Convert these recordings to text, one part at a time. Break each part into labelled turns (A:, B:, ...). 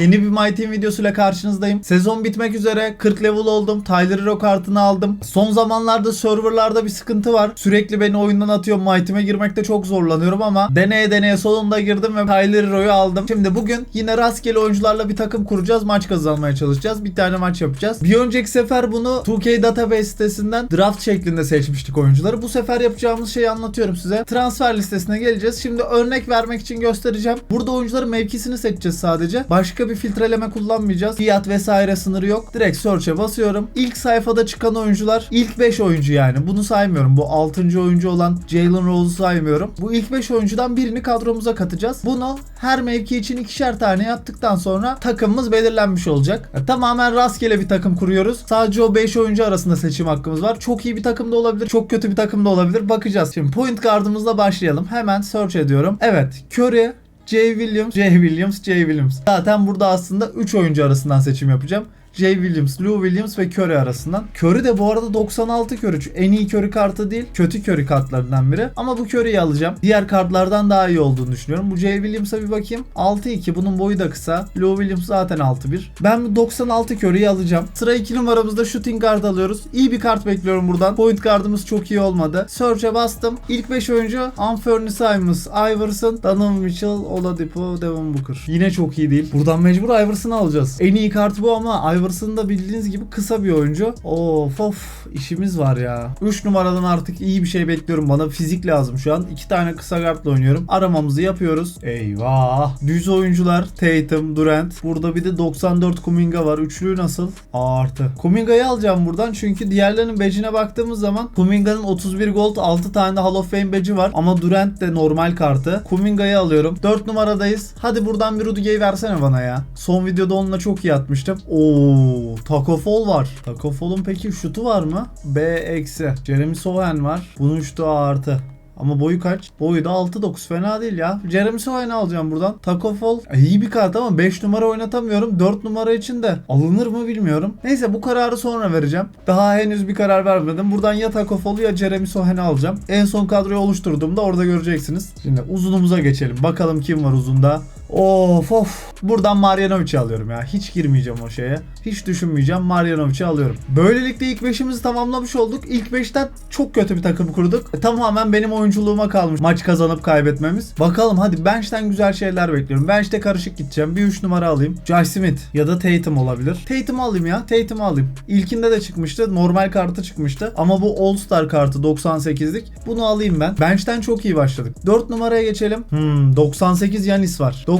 A: Yeni bir My Team videosuyla karşınızdayım. Sezon bitmek üzere 40 level oldum. Tyler Hero kartını aldım. Son zamanlarda serverlarda bir sıkıntı var. Sürekli beni oyundan atıyor. My Team'e girmekte çok zorlanıyorum ama deneye deneye sonunda girdim ve Tyler Hero'yu aldım. Şimdi bugün yine rastgele oyuncularla bir takım kuracağız. Maç kazanmaya çalışacağız. Bir tane maç yapacağız. Bir önceki sefer bunu 2K Database sitesinden draft şeklinde seçmiştik oyuncuları. Bu sefer yapacağımız şeyi anlatıyorum size. Transfer listesine geleceğiz. Şimdi örnek vermek için göstereceğim. Burada oyuncuların mevkisini seçeceğiz sadece. Başka bir filtreleme kullanmayacağız. Fiyat vesaire sınırı yok. Direkt search'e basıyorum. İlk sayfada çıkan oyuncular ilk 5 oyuncu yani. Bunu saymıyorum. Bu 6. oyuncu olan Jalen Rose'u saymıyorum. Bu ilk 5 oyuncudan birini kadromuza katacağız. Bunu her mevki için ikişer tane yaptıktan sonra takımımız belirlenmiş olacak. Ya, tamamen rastgele bir takım kuruyoruz. Sadece o 5 oyuncu arasında seçim hakkımız var. Çok iyi bir takım da olabilir. Çok kötü bir takım da olabilir. Bakacağız. Şimdi point guard'ımızla başlayalım. Hemen search ediyorum. Evet. Curry, Jay Williams, Jay Williams, Jay Williams. Zaten burada aslında 3 oyuncu arasından seçim yapacağım. Jay Williams, Lou Williams ve Curry arasından. Curry de bu arada 96 Curry. En iyi Curry kartı değil, kötü Curry kartlarından biri. Ama bu Curry'yi alacağım. Diğer kartlardan daha iyi olduğunu düşünüyorum. Bu Jay Williams'a bir bakayım. 6-2 bunun boyu da kısa. Lou Williams zaten 6-1. Ben bu 96 Curry'yi alacağım. Sıra 2 numaramızda shooting guard alıyoruz. İyi bir kart bekliyorum buradan. Point guardımız çok iyi olmadı. Search'e bastım. İlk 5 oyuncu Anthony Simons, Iverson, Donovan Mitchell, Oladipo, Devin Booker. Yine çok iyi değil. Buradan mecbur Iverson'ı alacağız. En iyi kart bu ama Iverson da bildiğiniz gibi kısa bir oyuncu. Of of işimiz var ya. 3 numaradan artık iyi bir şey bekliyorum. Bana fizik lazım şu an. 2 tane kısa guardla oynuyorum. Aramamızı yapıyoruz. Eyvah. Düz oyuncular Tatum, Durant. Burada bir de 94 Kuminga var. Üçlüyü nasıl? Artı. Kuminga'yı alacağım buradan çünkü diğerlerinin badge'ine baktığımız zaman Kuminga'nın 31 gold 6 tane de Hall of Fame badge'i var. Ama Durant de normal kartı. Kuminga'yı alıyorum. 4 numaradayız. Hadi buradan bir Rudiger'i versene bana ya. Son videoda onunla çok iyi atmıştım. Oo, Taco Fall var. Taco Fall'un peki şutu var mı? B eksi. Jeremy Sohan var. Bunun şutu artı. Ama boyu kaç? Boyu da 6-9 fena değil ya. Jeremy Sohan'ı alacağım buradan. Taco Fall e, iyi bir kart ama 5 numara oynatamıyorum. 4 numara için de alınır mı bilmiyorum. Neyse bu kararı sonra vereceğim. Daha henüz bir karar vermedim. Buradan ya Taco Fall'u ya Jeremy Sohan'ı alacağım. En son kadroyu oluşturduğumda orada göreceksiniz. Şimdi uzunumuza geçelim. Bakalım kim var uzunda. Of of. Buradan Marjanovic'i alıyorum ya. Hiç girmeyeceğim o şeye. Hiç düşünmeyeceğim. Marjanovic'i alıyorum. Böylelikle ilk 5'imizi tamamlamış olduk. İlk 5'ten çok kötü bir takım kurduk. E, tamamen benim oyunculuğuma kalmış maç kazanıp kaybetmemiz. Bakalım hadi bench'ten güzel şeyler bekliyorum. Bench'te karışık gideceğim. Bir 3 numara alayım. Josh Smith ya da Tatum olabilir. Tatum'u alayım ya. Tatum'u alayım. İlkinde de çıkmıştı. Normal kartı çıkmıştı. Ama bu All Star kartı 98'lik. Bunu alayım ben. Bench'ten çok iyi başladık. 4 numaraya geçelim. Hmm, 98 Yanis var. 98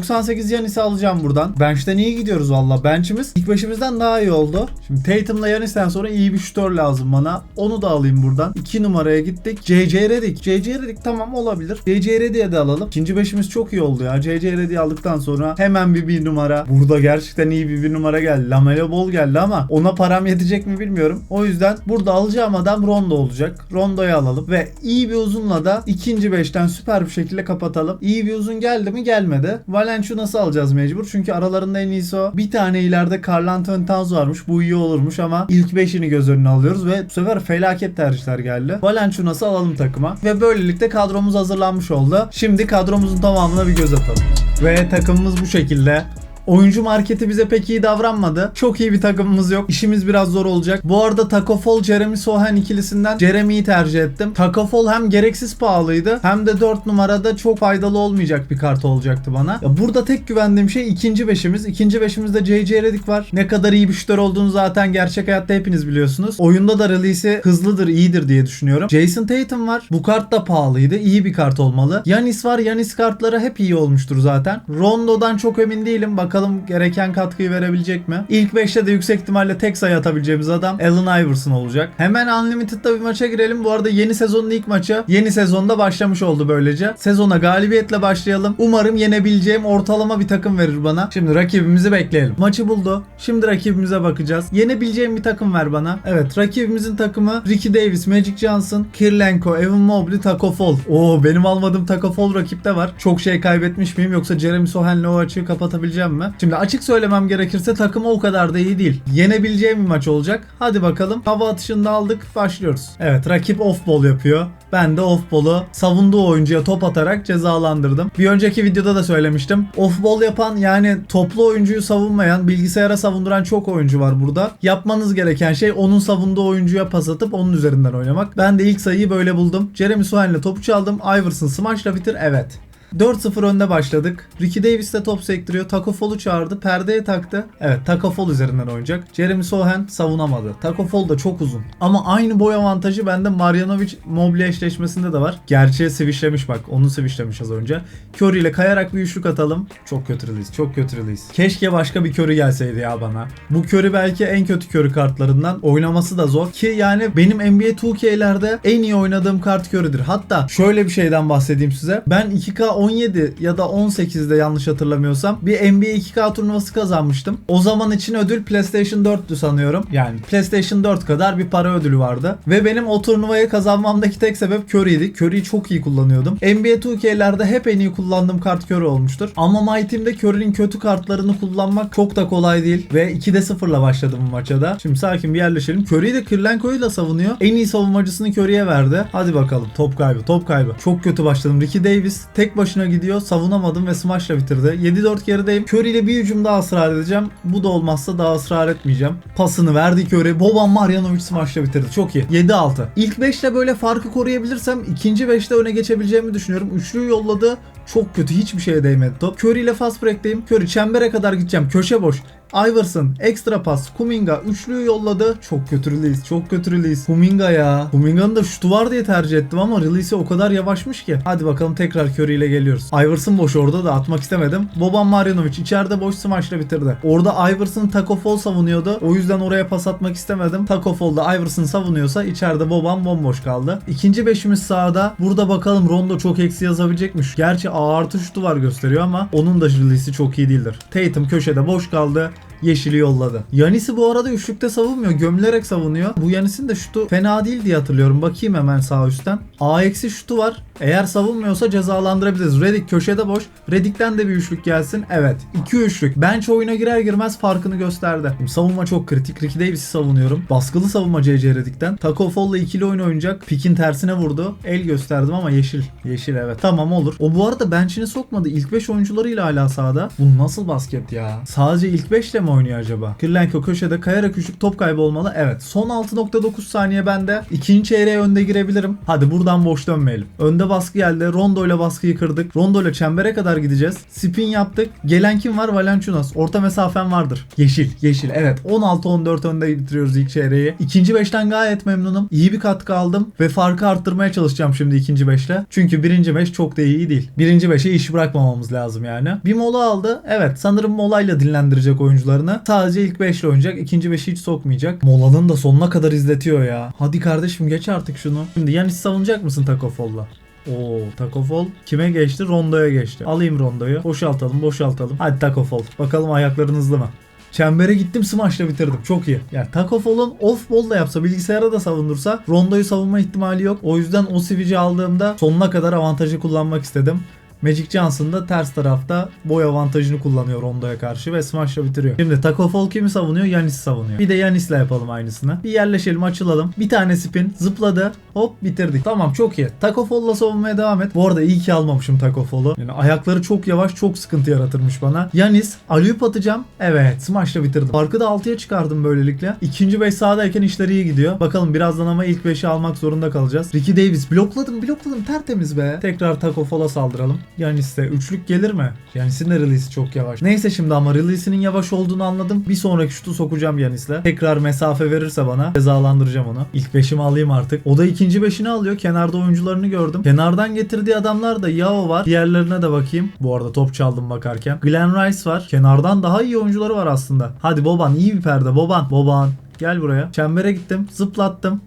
A: Yanis'i alacağım buradan. Bench'ten iyi gidiyoruz valla. Bench'imiz ilk başımızdan daha iyi oldu. Şimdi Tatum'la Yanis'ten sonra iyi bir şutör lazım bana. Onu da alayım buradan. 2 numaraya gittik. JJ Redick. JJ Redick tamam olabilir. JJ Redick'e de alalım. İkinci beşimiz çok iyi oldu ya. JJ Redick'i aldıktan sonra hemen bir bir numara. Burada gerçekten iyi bir bir numara geldi. Lamelo Ball geldi ama ona param yetecek mi bilmiyorum. O yüzden burada alacağım adam Rondo olacak. Rondo'yu alalım ve iyi bir uzunla da ikinci beşten süper bir şekilde kapatalım. İyi bir uzun geldi mi gelmedi. Valenciunas'ı alacağız mecbur. Çünkü aralarında en iyisi o. Bir tane ileride Carl Anthony Towns varmış. Bu iyi olurmuş ama ilk beşini göz önüne alıyoruz ve bu sefer felaket tercihler geldi. Valenciunas'ı alalım takıma ve böylelikle kadromuz hazırlanmış oldu. Şimdi kadromuzun tamamına bir göz atalım. Ve takımımız bu şekilde. Oyuncu marketi bize pek iyi davranmadı. Çok iyi bir takımımız yok. İşimiz biraz zor olacak. Bu arada Taco Fall Jeremy Sohan ikilisinden Jeremy'yi tercih ettim. Taco Fall hem gereksiz pahalıydı hem de 4 numarada çok faydalı olmayacak bir kart olacaktı bana. Ya burada tek güvendiğim şey ikinci beşimiz. İkinci beşimizde JJ Redick var. Ne kadar iyi bir şutör olduğunu zaten gerçek hayatta hepiniz biliyorsunuz. Oyunda da release'i hızlıdır, iyidir diye düşünüyorum. Jason Tatum var. Bu kart da pahalıydı. İyi bir kart olmalı. Yanis var. Yanis kartları hep iyi olmuştur zaten. Rondo'dan çok emin değilim. Bakalım gereken katkıyı verebilecek mi? İlk 5'te de yüksek ihtimalle tek sayı atabileceğimiz adam Allen Iverson olacak. Hemen Unlimited'da bir maça girelim. Bu arada yeni sezonun ilk maçı yeni sezonda başlamış oldu böylece. Sezona galibiyetle başlayalım. Umarım yenebileceğim ortalama bir takım verir bana. Şimdi rakibimizi bekleyelim. Maçı buldu. Şimdi rakibimize bakacağız. Yenebileceğim bir takım ver bana. Evet rakibimizin takımı Ricky Davis, Magic Johnson, Kirlenko, Evan Mobley, Taco Fall. Oo benim almadığım Taco Fall rakipte var. Çok şey kaybetmiş miyim yoksa Jeremy Sohan'le o açığı kapatabileceğim mi? Şimdi açık söylemem gerekirse takım o kadar da iyi değil. Yenebileceğim bir maç olacak. Hadi bakalım. Hava atışını da aldık. Başlıyoruz. Evet rakip off ball yapıyor. Ben de off-ball'u savunduğu oyuncuya top atarak cezalandırdım. Bir önceki videoda da söylemiştim. Off-ball yapan yani toplu oyuncuyu savunmayan, bilgisayara savunduran çok oyuncu var burada. Yapmanız gereken şey onun savunduğu oyuncuya pas atıp onun üzerinden oynamak. Ben de ilk sayıyı böyle buldum. Jeremy Sohan'le topu çaldım. Iverson smashla bitir. Evet. 4-0 önde başladık. Ricky Davis de top sektiriyor. Taco Fall'u çağırdı. Perdeye taktı. Evet Taco Fall üzerinden oynayacak. Jeremy Sohan savunamadı. Taco Fall da çok uzun. Ama aynı boy avantajı bende Marjanovic Mobley eşleşmesinde de var. Gerçeğe switchlemiş bak. Onu switchlemiş az önce. Curry ile kayarak bir üçlük atalım. Çok kötü. Çok kötü. Keşke başka bir Curry gelseydi ya bana. Bu Curry belki en kötü Curry kartlarından. Oynaması da zor. Ki yani benim NBA 2K'lerde en iyi oynadığım kart Curry'dir. Hatta şöyle bir şeyden bahsedeyim size. Ben 2K 17 ya da 18'de yanlış hatırlamıyorsam bir NBA 2K turnuvası kazanmıştım. O zaman için ödül PlayStation 4'tü sanıyorum. Yani PlayStation 4 kadar bir para ödülü vardı. Ve benim o turnuvayı kazanmamdaki tek sebep Curry'ydi. Curry'yi çok iyi kullanıyordum. NBA 2K'lerde hep en iyi kullandığım kart Curry olmuştur. Ama My Team'de Curry'nin kötü kartlarını kullanmak çok da kolay değil. Ve 2'de 0'la başladım bu maça da. Şimdi sakin bir yerleşelim. Curry de Kirilenko'yla savunuyor. En iyi savunmacısını Curry'e verdi. Hadi bakalım. Top kaybı. Top kaybı. Çok kötü başladım. Ricky Davis tek başına gidiyor. Savunamadım ve smashla bitirdi. 7-4 gerideyim. Curry ile bir hücum daha ısrar edeceğim. Bu da olmazsa daha ısrar etmeyeceğim. Pasını verdi Curry. Boban Marjanovic smashla bitirdi. Çok iyi. 7-6. İlk 5'te böyle farkı koruyabilirsem ikinci 5'te öne geçebileceğimi düşünüyorum. Üçlüyü yolladı. Çok kötü. Hiçbir şeye değmedi top. Curry ile fast break'teyim. Curry çembere kadar gideceğim. Köşe boş. Iverson ekstra pas Kuminga üçlüyü yolladı. Çok kötü. Çok kötü. Kuminga ya. Kuminga'nın da şutu var diye tercih ettim ama release'i o kadar yavaşmış ki. Hadi bakalım tekrar Curry ile geliyoruz. Iverson boş orada da atmak istemedim. Boban Marjanovic içeride boş smashla bitirdi. Orada Iverson Taco Fall savunuyordu. O yüzden oraya pas atmak istemedim. Taco Fall'da Iverson savunuyorsa içeride Boban bomboş kaldı. İkinci beşimiz sağda. Burada bakalım Rondo çok eksi yazabilecekmiş. Gerçi A artı şutu var gösteriyor ama onun da release'i çok iyi değildir. Tatum köşede boş kaldı yeşili yolladı. Yanis'i bu arada üçlükte savunmuyor. Gömülerek savunuyor. Bu Yanis'in de şutu fena değil diye hatırlıyorum. Bakayım hemen sağ üstten. A eksi şutu var. Eğer savunmuyorsa cezalandırabiliriz. Redick köşede boş. Redick'ten de bir üçlük gelsin. Evet. 2 üçlük. Bench oyuna girer girmez farkını gösterdi. Şimdi savunma çok kritik. Ricky Davis'i savunuyorum. Baskılı savunma CC Redick'ten. Taco Fall'la ikili oyun oynayacak. Pick'in tersine vurdu. El gösterdim ama yeşil. Yeşil evet. Tamam olur. O bu arada bench'ini sokmadı. İlk 5 oyuncularıyla hala sahada. Bu nasıl basket ya? Sadece ilk 5 ile mi oynuyor acaba? Kirlenko köşede kayarak üçlük top kaybı olmalı. Evet. Son 6.9 saniye bende. İkinci çeyreğe önde girebilirim. Hadi buradan boş dönmeyelim. Önde baskı geldi. Rondo ile baskıyı kırdık. Rondo ile çembere kadar gideceğiz. Spin yaptık. Gelen kim var? Valanciunas. Orta mesafen vardır. Yeşil. Yeşil. Evet. 16-14 önde bitiriyoruz ilk çeyreği. İkinci beşten gayet memnunum. İyi bir katkı aldım ve farkı arttırmaya çalışacağım şimdi ikinci beşle. Çünkü birinci beş çok da iyi değil. Birinci beşe iş bırakmamamız lazım yani. Bir mola aldı. Evet. Sanırım molayla dinlendirecek oyuncularını. Sadece ilk beşle oynayacak. İkinci beşi hiç sokmayacak. Molanın da sonuna kadar izletiyor ya. Hadi kardeşim geç artık şunu. Şimdi Yanis savunacak mısın Taco Fall'la? Oo Taco Fall kime geçti? Rondo'ya geçti. Alayım Rondo'yu. Boşaltalım boşaltalım. Hadi Taco Fall. Bakalım ayakların hızlı mı? Çembere gittim smashla bitirdim. Çok iyi. Yani Taco Fall'un off ball da yapsa bilgisayara da savundursa Rondo'yu savunma ihtimali yok. O yüzden o switch'i aldığımda sonuna kadar avantajı kullanmak istedim. Magic Johnson da ters tarafta boy avantajını kullanıyor Rondo'ya karşı ve smashla bitiriyor. Şimdi Taco Fall kimi savunuyor? Yanis'i savunuyor. Bir de Yanis'le yapalım aynısını. Bir yerleşelim açılalım. Bir tane spin zıpladı. Hop bitirdik. Tamam çok iyi. Taco Fall'la savunmaya devam et. Bu arada iyi ki almamışım Taco Fall'u. Yani ayakları çok yavaş çok sıkıntı yaratırmış bana. Yanis alley atacağım. Evet smashla bitirdim. Farkı da 6'ya çıkardım böylelikle. İkinci 5 sağdayken işler iyi gidiyor. Bakalım birazdan ama ilk 5'i almak zorunda kalacağız. Ricky Davis blokladım blokladım tertemiz be. Tekrar Taco Fall'a saldıralım. Yanis'te üçlük gelir mi? Yanis'in de release'i çok yavaş. Neyse şimdi ama release'inin yavaş olduğunu anladım. Bir sonraki şutu sokacağım Yanis'le. Tekrar mesafe verirse bana cezalandıracağım onu. İlk beşimi alayım artık. O da ikinci beşini alıyor. Kenarda oyuncularını gördüm. Kenardan getirdiği adamlar da Yao var. Diğerlerine de bakayım. Bu arada top çaldım bakarken. Glenn Rice var. Kenardan daha iyi oyuncuları var aslında. Hadi Boban iyi bir perde. Boban. Boban. Gel buraya. Çembere gittim. Zıplattım.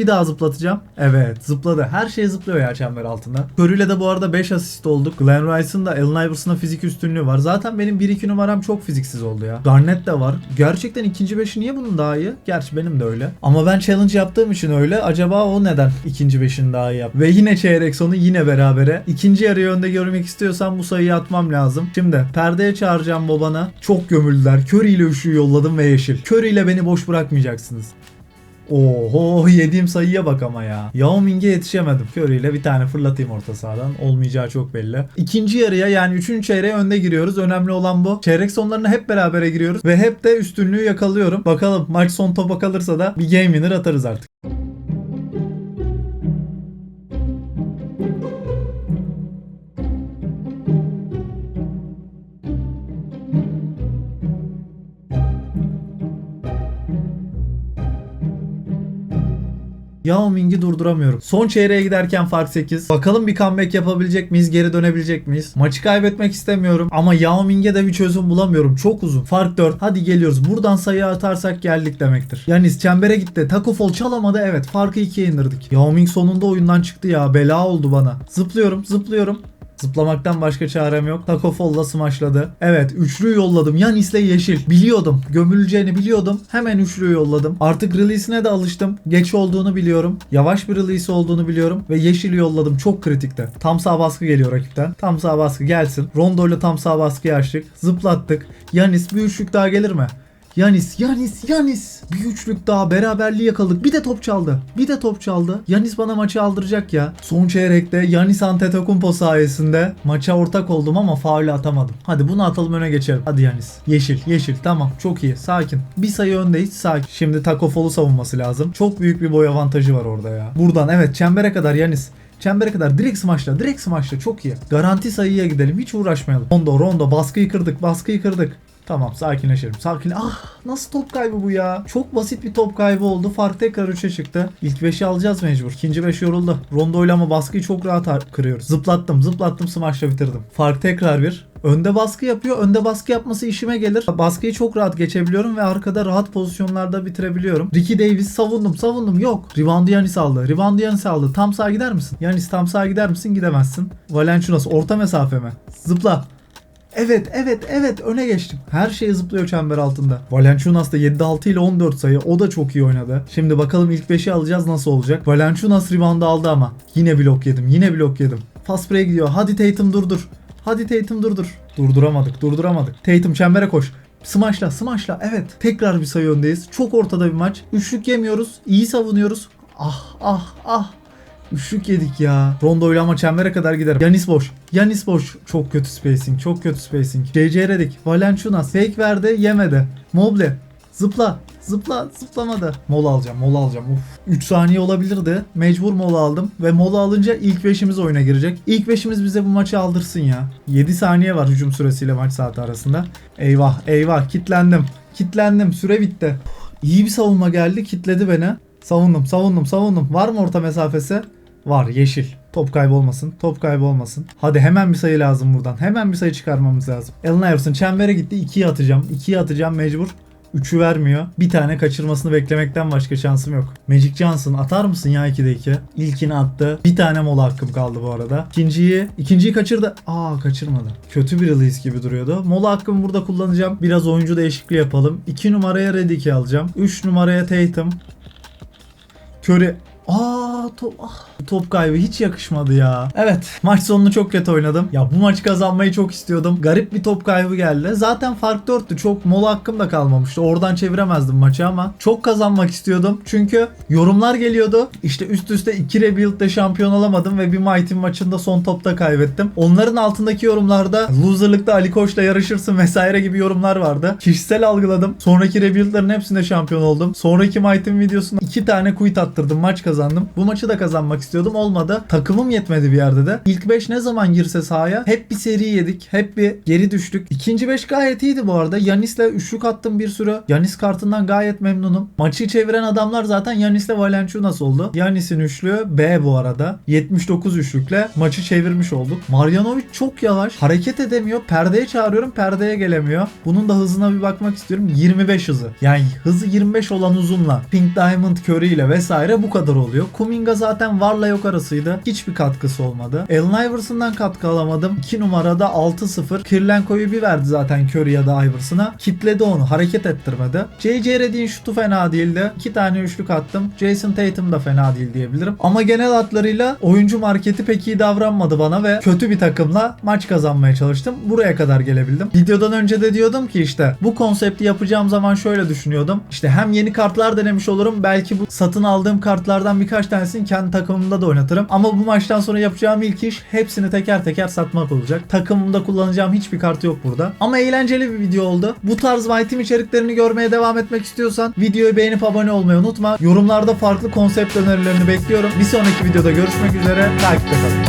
A: Bir daha zıplatacağım. Evet zıpladı. Her şey zıplıyor ya çember altında. Curry'le de bu arada 5 asist olduk. Glenn Rice'ın da Allen Iverson'a fizik üstünlüğü var. Zaten benim 1-2 numaram çok fiziksiz oldu ya. Garnett de var. Gerçekten ikinci beşi niye bunun daha iyi? Gerçi benim de öyle. Ama ben challenge yaptığım için öyle. Acaba o neden ikinci beşin daha iyi yap? Ve yine çeyrek sonu yine berabere. İkinci yarıyı önde görmek istiyorsam bu sayıyı atmam lazım. Şimdi perdeye çağıracağım babana. Çok gömüldüler. Curry ile üçlü yolladım ve yeşil. Curry ile beni boş bırakmayacaksınız. Oho yediğim sayıya bak ama ya. Yao Ming'e yetişemedim. Curry ile bir tane fırlatayım orta sahadan. Olmayacağı çok belli. İkinci yarıya yani üçüncü çeyreğe önde giriyoruz. Önemli olan bu. Çeyrek sonlarına hep berabere giriyoruz. Ve hep de üstünlüğü yakalıyorum. Bakalım maç son topa kalırsa da bir game winner atarız artık. Yao Ming'i durduramıyorum. Son çeyreğe giderken fark 8. Bakalım bir comeback yapabilecek miyiz? Geri dönebilecek miyiz? Maçı kaybetmek istemiyorum ama Yao Ming'e de bir çözüm bulamıyorum. Çok uzun. Fark 4. Hadi geliyoruz. Buradan sayı atarsak geldik demektir. Yanis çembere gitti. Taco Fall çalamadı. Evet farkı 2'ye indirdik. Yao Ming sonunda oyundan çıktı ya. Bela oldu bana. Zıplıyorum zıplıyorum. Zıplamaktan başka çarem yok. Taco Fall'la smaçladı. Evet üçlüyü yolladım. Yanis'le yeşil. Biliyordum. Gömüleceğini biliyordum. Hemen üçlüyü yolladım. Artık release'ine de alıştım. Geç olduğunu biliyorum. Yavaş bir release olduğunu biliyorum. Ve yeşili yolladım. Çok kritikte. Tam sağ baskı geliyor rakipten. Tam sağ baskı gelsin. Rondo ile tam sağ baskı açtık. Zıplattık. Yanis bir üçlük daha gelir mi? Yanis, Yanis, Yanis. Bir üçlük daha beraberliği yakaladık. Bir de top çaldı. Bir de top çaldı. Yanis bana maçı aldıracak ya. Son çeyrekte Yanis Antetokounmpo sayesinde maça ortak oldum ama faulü atamadım. Hadi bunu atalım öne geçelim. Hadi Yanis. Yeşil, yeşil. Tamam. Çok iyi. Sakin. Bir sayı öndeyiz. Sakin. Şimdi Taco Fall'u savunması lazım. Çok büyük bir boy avantajı var orada ya. Buradan evet çembere kadar Yanis. Çembere kadar direkt smaçla, direkt smaçla çok iyi. Garanti sayıya gidelim, hiç uğraşmayalım. Rondo, Rondo, baskıyı kırdık, baskıyı kırdık. Tamam sakinleşelim. Sakin. Ah nasıl top kaybı bu ya? Çok basit bir top kaybı oldu. Fark tekrar 3'e çıktı. İlk 5'i alacağız mecbur. İkinci 5 yoruldu. Rondo ile ama baskıyı çok rahat kırıyoruz. Zıplattım zıplattım smaçla bitirdim. Fark tekrar bir. Önde baskı yapıyor. Önde baskı yapması işime gelir. Baskıyı çok rahat geçebiliyorum ve arkada rahat pozisyonlarda bitirebiliyorum. Ricky Davis savundum savundum yok. Reboundu Yanis aldı. Reboundu Yanis aldı. Tam sağa gider misin? Yanis tam sağa gider misin? Gidemezsin. Valenciunas orta mesafe mi? Zıpla. Evet evet evet öne geçtim. Her şey zıplıyor çember altında. Valenciunas da 7-6 ile 14 sayı. O da çok iyi oynadı. Şimdi bakalım ilk 5'i alacağız nasıl olacak. Valenciunas reboundu aldı ama. Yine blok yedim. Yine blok yedim. Fast break gidiyor. Hadi Tatum durdur. Hadi Tatum durdur. Durduramadık. Durduramadık. Tatum çembere koş. Smaçla smaçla evet. Tekrar bir sayı öndeyiz. Çok ortada bir maç. Üçlük yemiyoruz. İyi savunuyoruz. Ah ah ah. Üçlük yedik ya. Rondo ile ama çembere kadar gider. Yanis boş. Yanis boş. Çok kötü spacing. Çok kötü spacing. JJ Redick. Valenciunas. Fake verdi. Yemedi. Mobley. Zıpla. Zıpla. Zıplamadı. Mola alacağım. Mola alacağım. Uf. 3 saniye olabilirdi. Mecbur mola aldım. Ve mola alınca ilk 5'imiz oyuna girecek. İlk 5'imiz bize bu maçı aldırsın ya. 7 saniye var hücum süresiyle maç saati arasında. Eyvah. Eyvah. Kitlendim. Kitlendim. Süre bitti. İyi bir savunma geldi. Kitledi beni. Savundum. Savundum. Savundum. Var mı orta mesafesi? Var yeşil. Top kaybı olmasın. Top kaybı olmasın. Hadi hemen bir sayı lazım buradan. Hemen bir sayı çıkarmamız lazım. Allen Iverson çembere gitti. 2'ye atacağım. 2'ye atacağım mecbur. 3'ü vermiyor. Bir tane kaçırmasını beklemekten başka şansım yok. Magic Johnson atar mısın ya 2'de 2? İlkini attı. Bir tane mola hakkım kaldı bu arada. İkinciyi, ikinciyi kaçırdı. Aa kaçırmadı. Kötü bir release gibi duruyordu. Mola hakkımı burada kullanacağım. Biraz oyuncu değişikliği yapalım. 2 numaraya Redick'i alacağım. 3 numaraya Tatum. Curry Aa top, ah, top kaybı hiç yakışmadı ya. Evet maç sonunu çok kötü oynadım. Ya bu maç kazanmayı çok istiyordum. Garip bir top kaybı geldi. Zaten fark 4'tü. Çok mola hakkım da kalmamıştı. Oradan çeviremezdim maçı ama çok kazanmak istiyordum. Çünkü yorumlar geliyordu. İşte üst üste 2 rebuild'de şampiyon olamadım ve bir Mighty maçında son topta kaybettim. Onların altındaki yorumlarda loserlıkta Ali Koç'la yarışırsın vesaire gibi yorumlar vardı. Kişisel algıladım. Sonraki rebuild'lerin hepsinde şampiyon oldum. Sonraki Mighty videosunda 2 tane quit attırdım. Maç kazandım. Bu maçı da kazanmak istiyordum. Olmadı. Takımım yetmedi bir yerde de. İlk 5 ne zaman girse sahaya hep bir seri yedik. Hep bir geri düştük. İkinci 5 gayet iyiydi bu arada. Yanis'le üçlük attım bir sürü. Yanis kartından gayet memnunum. Maçı çeviren adamlar zaten Yanis'le Valenciunas oldu. Yanis'in üçlüğü B bu arada. 79 üçlükle maçı çevirmiş olduk. Marjanovic çok yavaş. Hareket edemiyor. Perdeye çağırıyorum. Perdeye gelemiyor. Bunun da hızına bir bakmak istiyorum. 25 hızı. Yani hızı 25 olan uzunla Pink Diamond Curry ile vesaire bu kadar oluyor. Kuminga zaten varla yok arasıydı. Hiçbir katkısı olmadı. Allen Iverson'dan katkı alamadım. 2 numarada 6-0. Kirlenko'yu bir verdi zaten Curry ya da Iverson'a. Kitledi onu. Hareket ettirmedi. J.J. Redick'in şutu fena değildi. 2 tane üçlük attım. Jason Tatum da fena değil diyebilirim. Ama genel hatlarıyla oyuncu marketi pek iyi davranmadı bana ve kötü bir takımla maç kazanmaya çalıştım. Buraya kadar gelebildim. Videodan önce de diyordum ki işte bu konsepti yapacağım zaman şöyle düşünüyordum. İşte hem yeni kartlar denemiş olurum. Belki bu satın aldığım kartlardan birkaç tanesini kendi takımımda da oynatırım. Ama bu maçtan sonra yapacağım ilk iş hepsini teker teker satmak olacak. Takımımda kullanacağım hiçbir kart yok burada. Ama eğlenceli bir video oldu. Bu tarz Team içeriklerini görmeye devam etmek istiyorsan videoyu beğenip abone olmayı unutma. Yorumlarda farklı konsept önerilerini bekliyorum. Bir sonraki videoda görüşmek üzere. Takipte kalın.